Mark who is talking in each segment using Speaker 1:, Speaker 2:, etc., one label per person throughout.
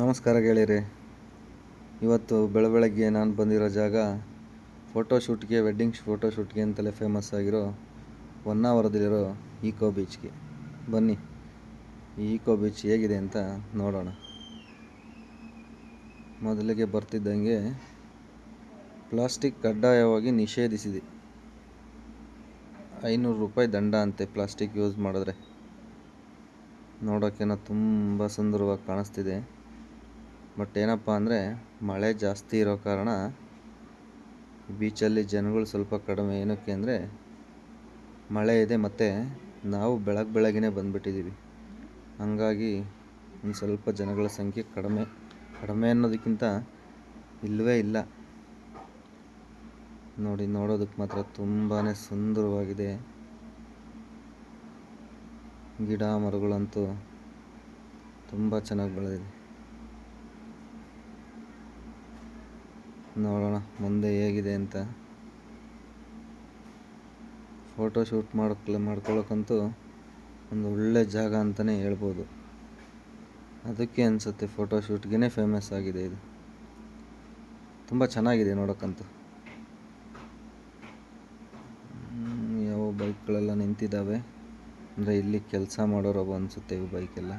Speaker 1: ನಮಸ್ಕಾರ ಗೆಳೆಯರೆ. ಇವತ್ತು ಬೆಳಬೆಳಗ್ಗೆ ನಾನು ಬಂದಿರೋ ಜಾಗ ಫೋಟೋಶೂಟ್ಗೆ, ವೆಡ್ಡಿಂಗ್ ಫೋಟೋಶೂಟ್ಗೆ ಅಂತಲೇ ಫೇಮಸ್ ಆಗಿರೋ ಹೊನ್ನಾವರದಲ್ಲಿರೋ ಈಕೋ ಬೀಚ್ಗೆ ಬನ್ನಿ, ಈ ಈಕೋ ಬೀಚ್ ಹೇಗಿದೆ ಅಂತ ನೋಡೋಣ. ಮೊದಲಿಗೆ ಬರ್ತಿದ್ದಂಗೆ ಪ್ಲಾಸ್ಟಿಕ್ ಕಡ್ಡಾಯವಾಗಿ ನಿಷೇಧಿಸಿದೆ. ಐನೂರು ರೂಪಾಯಿ ದಂಡ ಅಂತೆ ಪ್ಲಾಸ್ಟಿಕ್ ಯೂಸ್ ಮಾಡಿದ್ರೆ. ನೋಡೋಕ್ಕೇನೋ ತುಂಬ ಸುಂದರವಾಗಿ ಕಾಣಿಸ್ತಿದೆ. ಬಟ್ ಏನಪ್ಪ ಅಂದರೆ, ಮಳೆ ಜಾಸ್ತಿ ಇರೋ ಕಾರಣ ಬೀಚಲ್ಲಿ ಜನಗಳು ಸ್ವಲ್ಪ ಕಡಿಮೆ. ಏನಕ್ಕೆ ಅಂದರೆ, ಮಳೆ ಇದೆ ಮತ್ತು ನಾವು ಬೆಳಗ್ಗೆ ಬೆಳಗ್ಗೆನೇ ಬಂದುಬಿಟ್ಟಿದ್ದೀವಿ ಹಾಗಾಗಿ ಒಂದು ಸ್ವಲ್ಪ ಜನಗಳ ಸಂಖ್ಯೆ ಕಡಿಮೆ ಕಡಿಮೆ ಅನ್ನೋದಕ್ಕಿಂತ ಇಲ್ಲವೇ ಇಲ್ಲ. ನೋಡಿ, ನೋಡೋದಕ್ಕೆ ಮಾತ್ರ ತುಂಬಾ ಸುಂದರವಾಗಿದೆ. ಗಿಡ ಮರಗಳಂತೂ ತುಂಬ ಚೆನ್ನಾಗಿ ಬೆಳೆದಿದೆ. ನೋಡೋಣ, ಮುಂದೆ ಹೇಗಿದೆ ಅಂತ. ಫೋಟೋ ಶೂಟ್ ಮಾಡ್ಕಲೆ ಮಾಡ್ಕೊಳ್ಳೋಕ್ಕಂತೂ ಒಂದು ಒಳ್ಳೆ ಜಾಗ ಅಂತಲೇ ಹೇಳ್ಬೋದು. ಅದಕ್ಕೆ ಅನಿಸುತ್ತೆ ಫೋಟೋ ಶೂಟ್ಗೇ ಫೇಮಸ್ ಆಗಿದೆ ಇದು. ತುಂಬ ಚೆನ್ನಾಗಿದೆ ನೋಡೋಕ್ಕಂತೂ. ಯಾವ ಬೈಕ್ಗಳೆಲ್ಲ ನಿಂತಿದ್ದಾವೆ? ಅಂದರೆ ಇಲ್ಲಿ ಕೆಲಸ ಮಾಡೋರು ಅನಿಸುತ್ತೆ ಇವು ಬೈಕೆಲ್ಲ.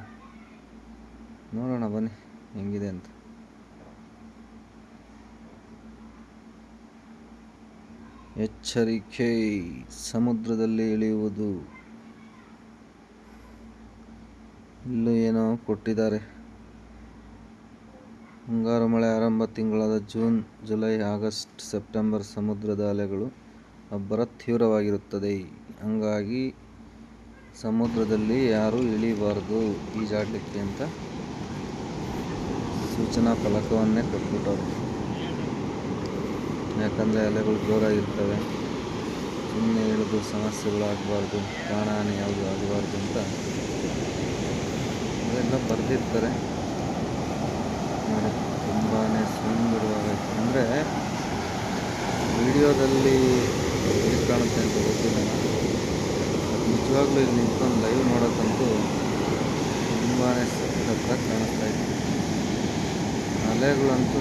Speaker 1: ನೋಡೋಣ ಬನ್ನಿ, ಹೆಂಗಿದೆ ಅಂತ. ಎಚ್ಚರಿಕೆ ಸಮುದ್ರದಲ್ಲಿ ಇಳಿಯುವುದು. ಇಲ್ಲೂ ಏನೋ ಕೊಟ್ಟಿದ್ದಾರೆ. ಮುಂಗಾರು ಮಳೆ ಆರಂಭ ತಿಂಗಳಾದ ಜೂನ್, ಜುಲೈ, ಆಗಸ್ಟ್, ಸೆಪ್ಟೆಂಬರ್ ಸಮುದ್ರದ ಅಲೆಗಳು ಅಬ್ಬರ ತೀವ್ರವಾಗಿರುತ್ತದೆ. ಹಂಗಾಗಿ ಸಮುದ್ರದಲ್ಲಿ ಯಾರೂ ಇಳಿಬಾರ್ದು ಈಜಾಡಲಿಕ್ಕೆ ಅಂತ ಸೂಚನಾ ಫಲಕವನ್ನೇ ಕೊಟ್ಬಿಟ್ಟವ್ರು. ಯಾಕಂದರೆ ಎಲೆಗಳು ಜೋರಾಗಿರ್ತವೆ ಸುಮ್ಮನೆ ಇಳಿದು ಸಮಸ್ಯೆಗಳಾಗಬಾರ್ದು ಪ್ರಾಣಹಾನಿ ಯಾವುದು ಆಗಬಾರ್ದು ಅಂತ. ಅದೆಲ್ಲ ಬರೆದಿರ್ತಾರೆ. ನೋಡಿ ತುಂಬಾ ಸುಂದರವಾಗೈತೆ ಅಂದರೆ ವಿಡಿಯೋದಲ್ಲಿ ಹೇಗೆ ಕಾಣುತ್ತೆ ಅಂತ ಗೊತ್ತಿಲ್ಲ. ನಿಜವಾಗ್ಲೂ ಇಲ್ಲಿ ನಿಂತ್ಕೊಂಡು ಲೈವ್ ನೋಡೋಕ್ಕಂತೂ ತುಂಬಾ ಸಖತ್ತಾಗಿ ಕಾಣಿಸ್ತಾ ಇತ್ತು ಅಲೆಗಳಂತೂ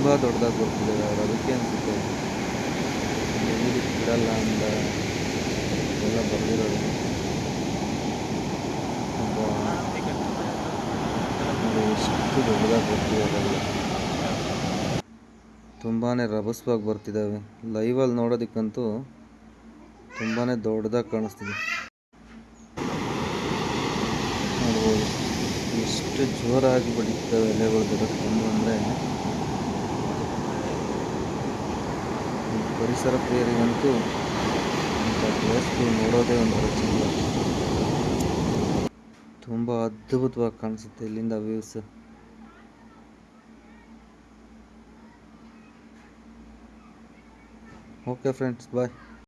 Speaker 1: ತುಂಬ ದೊಡ್ಡದಾಗಿ ಬರ್ತಿದ್ದಾರೆ ಅವ್ರು ಅದಕ್ಕೆ ಅನಿಸುತ್ತೆ. ಬಿಡಲ್ಲ ಅಂತ ಎಲ್ಲ ಬರ್ದಿರೋದು. ಎಷ್ಟು ದೊಡ್ಡದಾಗಿ ಬರ್ತಿದ್ದಾವೆ ತುಂಬಾ ರಭಸವಾಗಿ ಬರ್ತಿದ್ದಾವೆ. ಲೈವಲ್ಲಿ ನೋಡೋದಕ್ಕಂತೂ ತುಂಬಾ ದೊಡ್ಡದಾಗಿ ಕಾಣಿಸ್ತಿದೆ. ನೋಡ್ಬೋದು. ಎಷ್ಟು ಜೋರಾಗಿ ಬಡಿತವೆ ಎಲೆಗಳು ದೊಡ್ಡ ಅಂದರೆ ಈ ಪರಿಸರ ಪ್ರಿಯರಿಗಂತೂ ಇಂಥ ಪ್ಲೇಸ್ಗಳು ನೋಡೋದೇ ಒಂಥರ ಚಂದ ತುಂಬ ಅದ್ಭುತವಾಗಿ ಕಾಣಿಸುತ್ತೆ ಇಲ್ಲಿಂದ ವ್ಯೂಸ್ ಓಕೆ ಫ್ರೆಂಡ್ಸ್ ಬಾಯ್